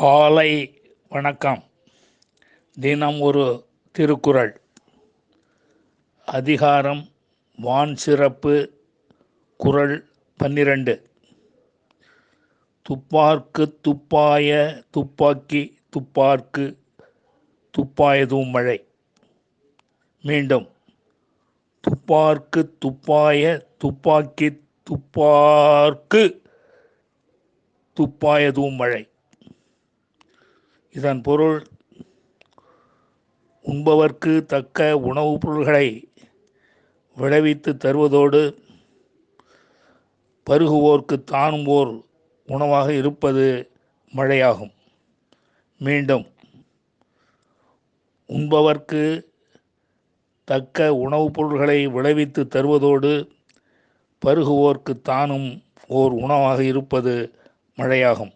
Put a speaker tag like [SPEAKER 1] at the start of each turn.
[SPEAKER 1] காலை வணக்கம். தினம் ஒரு திருக்குறள். அதிகாரம் வான் சிறப்பு குறள் பன்னிரண்டு. துப்பார்க்கு துப்பாய துப்பாக்கி துப்பார்க்கு துப்பாயதும் மழை. மீண்டும் துப்பார்க்கு துப்பாய துப்பாக்கி துப்பார்க்கு துப்பாயதும் மழை. இதன் பொருள் உண்பவர்க்கு தக்க உணவுப் பொருள்களை விளைவித்து தருவதோடு பருகுவோர்க்கு தானும் ஓர் உணவாக இருப்பது மழையாகும். மீண்டும் உண்பவர்க்கு தக்க உணவுப் பொருள்களை விளைவித்து தருவதோடு பருகுவோர்க்கு தானும் ஓர் உணவாக இருப்பது மழையாகும்.